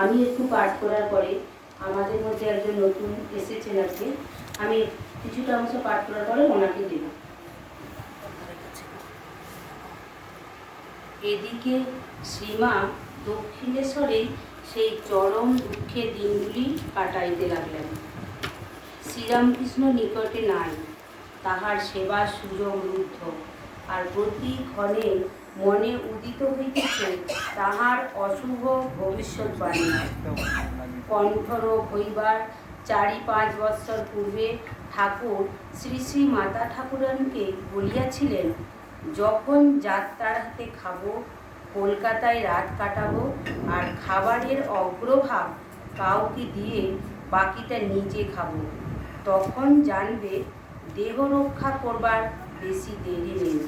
আমি একটু পাঠ করার পরে আমাদের মধ্যে একজন নতুন এসেছেন আজকে আমি কিছুটা অংশ পাঠ করার পরে ওনাকে দেব। এদিকে শ্রীমা দক্ষিণেশ্বরেই সেই চরম দুঃখে দিনগুলি কাটাইতে লাগলেন। শ্রীরামকৃষ্ণ নিকটে নাই, তাহার সেবার সুযোগ রুদ্ধ। আর প্রতি ক্ষণে মনে উদিত হইতেছে, তাহার অশুভ ভবিষ্যৎবাণী কণ্ঠরোগ হইবার চারি পাঁচ বৎসর পূর্বে ঠাকুর শ্রী শ্রী মাতা ঠাকুরানকে বলিয়াছিলেন, যখন যাত্রার হাতে খাব, কলকাতায় রাত কাটাবো আর খাবারের অগ্রভাগ কাউকে দিয়ে বাকিটা নিজে খাব, তখন জানবে দেহ রক্ষা করবার বেশি দেরি নেই।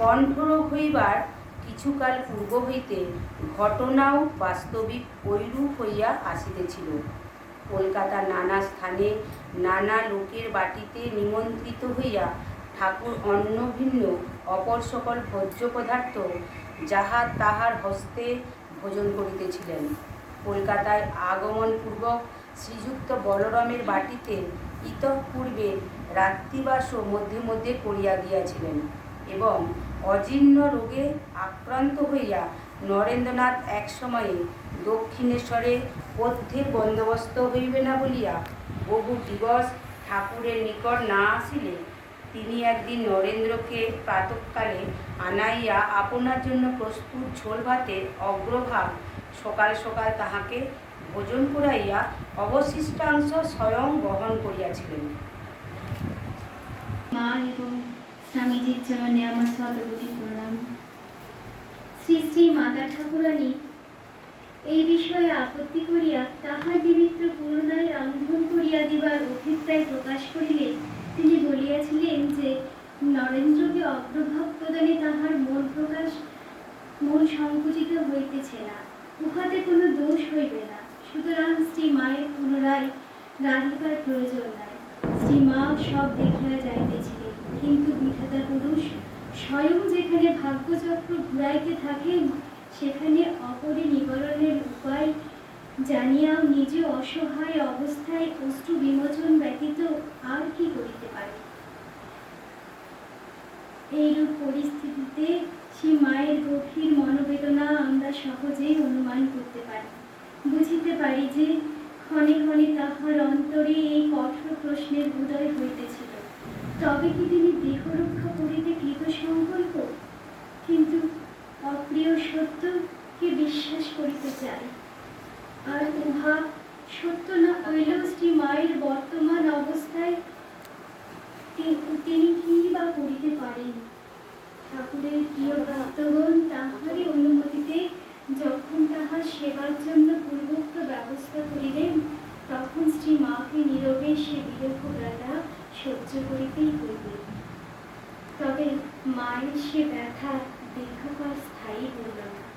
কণ্ঠরোগ হইবার কিছুকাল পূর্ব হইতে ঘটনাও বাস্তবিক ঐরূপ হইয়া আসিতেছিল। কলকাতার নানা স্থানে নানা লোকের বাটিতে নিমন্ত্রিত হইয়া ঠাকুর অন্ন ভিন্ন অপর সকল ভোজ্য পদার্থ যাহা তাহার হস্তে ভোজন করিতেছিলেন। কলকাতায় আগমনপূর্বক শ্রীযুক্ত বলরামের বাটিতে ইতঃপূর্বে রাত্রিবাসও মধ্যে মধ্যে করিয়া দিয়াছিলেন এবং অজীর্ণ রোগে আক্রান্ত হইয়া নরেন্দ্রনাথ এক সময়ে দক্ষিণেশ্বরে পথ্যের বন্দোবস্ত হইবে না বলিয়া বহু দিবস ঠাকুরের নিকট না আসিলে তিনি একদিন নরেন্দ্রকে প্রাতঃকালে আনাইয়া আপনার জন্য প্রস্তুত ঝোল ভাতের অগ্রভাগ সকাল সকাল তাহাকে ভোজন করাইয়া অবশিষ্টাংশ স্বয়ং গ্রহণ করিয়াছিলেন। মা এবং স্বামীজির চরণে আমার প্রণাম। শ্রী শ্রী মাতা ঠাকুরানী, এই বিষয়ে আপত্তি করিয়া তাহার রন্ধন করিয়া দিবার অভিপ্রায় প্রকাশ করিলে তিনি বলিয়াছিলেন যে, নরেন্দ্রকে অগ্রভাগ প্রদানে তাহার মন প্রকাশ, মন সংকুচিত হইতেছে না, উহাতে কোনো দোষ হইবে না। সুতরাং শ্রী মায়ের পুনরায় রাধিকার প্রয়োজন নাই। শ্রী মা সব দেখিয়া যাইতেছিলেন, কিন্তু বিধাতা পুরুষ স্বয়ং যেখানে ভাগ্যচক্র ঘুরাইতে থাকেন, সেখানে অপরে নিবারণের উপায় জানিয়াও নিজে অসহায় অবস্থায় অশ্রু বিমোচন ব্যতীত আর কি করিতে পারে? এইরূপ পরিস্থিতিতে সে মায়ের গভীর মনোবেদনা আমরা পারি বুঝিতে পারি যে ক্ষণে ক্ষণে তাহার অন্তরে এই কঠোর প্রশ্নের উদয় হইতেছিল। তবে কি তিনি দেহ রক্ষা করিতে কৃত সংকল্প? কিন্তু অপ্রিয় সত্যকে বিশ্বাস করিতে চাই আর উহা সত্য না হইলেও শ্রী মায়ের বর্তমান অবস্থায় তিনি কি বা করিতে পারেন? ঠাকুরের প্রিয় ভক্তগণ তাহারই অনুমতিতে যখন তাহার সেবার জন্য পূর্বোক্ত ব্যবস্থা করিলেন, তখন শ্রী মাকে নীরবে সে বিরহ ব্যথা সহ্য করিতেই হইবে। তবে মায়ের সে ব্যথা দীর্ঘকাল স্থায়ী হইল না।